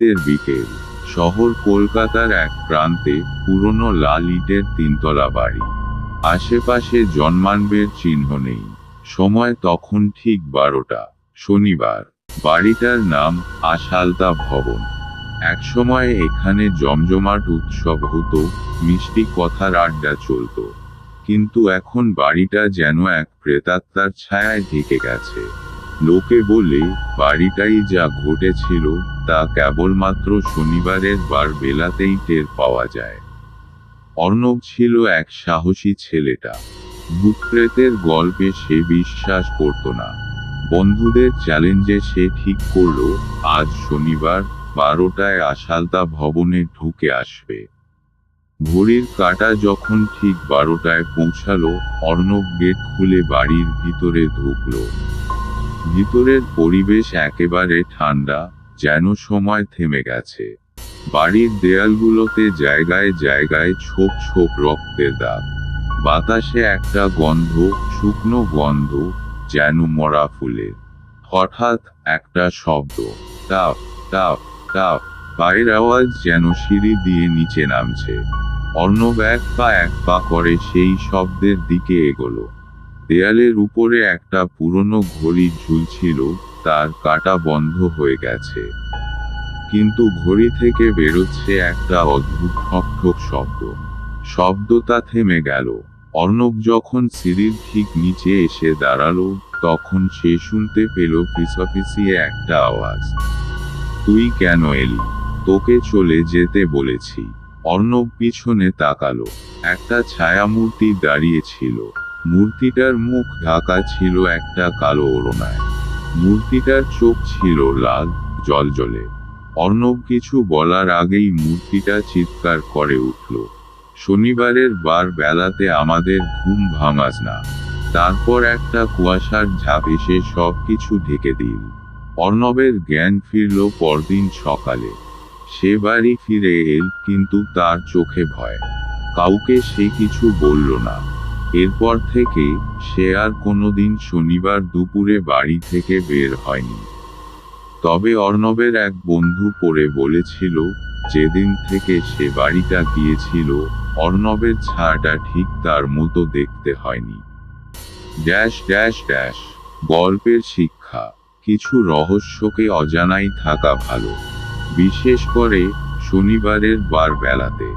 শীতের বিকেল। শহর কলকাতার এক প্রান্তে পুরনো লাল ইটের তিনতলা বাড়ি। আশেপাশে জন্মানবের চিহ্ন নেই। সময় তখন ঠিক বারোটা। শনিবার। বাড়িটার নাম আশালতা ভবন। একসময় এখানে জমজমাট উৎসব হতো, মিষ্টি কথার আড্ডা চলতো। কিন্তু এখন বাড়িটা যেন এক প্রেতাত্মার ছায়ায় ঢেকে গেছে। লোকে বলে, বাড়িটাই যা ঘটেছিল, তা কেবলমাত্র শনিবারের বার বেলাতেই টের পাওয়া যায়। অর্ণব ছিল এক সাহসী ছেলেটা। ভূতপ্রেতের গল্পে সে বিশ্বাস করত না। বন্ধুদের চ্যালেঞ্জে সে ঠিক করল, আজ শনিবার বারোটায় আশালতা ভবনে ঢুকে আসবে। ঘড়ির কাঁটা যখন ঠিক বারোটায় পৌঁছালো, অর্ণব গেট খুলে বাড়ির ভিতরে ঢুকলো। ভিতরের পরিবেশ একেবারে ঠান্ডা, যেন সময় থেমে গেছে। বাড়ির দেয়ালগুলোতে জায়গায় জায়গায় ছোপ ছোপ রক্তের দাগ। বাতাসে একটা গন্ধ, শুকনো গন্ধ, যেন মরা ফুলের। হঠাৎ একটা শব্দ টাপ টাপ টাপ পায়ের আওয়াজ যেন সিঁড়ি দিয়ে নিচে নামছে। অর্ণব এক পা এক পা করে সেই শব্দের দিকে এগোলো। দেয়ালের উপরে একটা পুরনো ঘড়ি ঝুলছিল, তার কাটা বন্ধ হয়ে গেছে। কিন্তু ঘড়ি থেকে বেরোচ্ছে একটা অদ্ভুত ঠকঠক শব্দ। শব্দটা থেমে গেল। অর্ণব যখন সিঁড়ির ঠিক নিচে এসে দাঁড়াল, তখন সে শুনতে পেল ফিসফিসিয়ে একটা আওয়াজ। তুই কেন এলি? তোকে চলে যেতে বলেছি। অর্ণব পিছনে তাকালো। একটা ছায়ামূর্তি দাঁড়িয়ে ছিল। মূর্তিটার মুখ ঢাকা ছিল একটা কালো ওড়নায়। মূর্তিটার চোখ ছিল লাল, জলজলে। অর্ণব কিছু বলার আগেই মূর্তিটা চিৎকার করে উঠল। শনিবারের বার বেলাতে আমাদের ঘুম ভাঙাস না। তারপর একটা কুয়াশার ঝাঁপ এসে সব কিছু ঢেকে দিল। অর্ণবের জ্ঞান ফিরল পরদিন সকালে। সে বাড়ি ফিরে এল, কিন্তু তার চোখে ভয়। কাউকে সে কিছু বলল না। এরপর থেকে সে আর কোনোদিন শনিবার দুপুরে বাড়ি থেকে বের হয়নি। তবে অর্ণবের এক বন্ধু পড়ে বলেছিল, যেদিন থেকে সে বাড়িটা গিয়েছিল, অর্ণবের ছায়াটা ঠিক তার মতো দেখতে হয়নি। ড্যাশ ড্যাশ ড্যাশ, গল্পের শিক্ষা, কিছু রহস্যকে অজানাই থাকা ভালো, বিশেষ করে শনিবারের বার বেলাতে।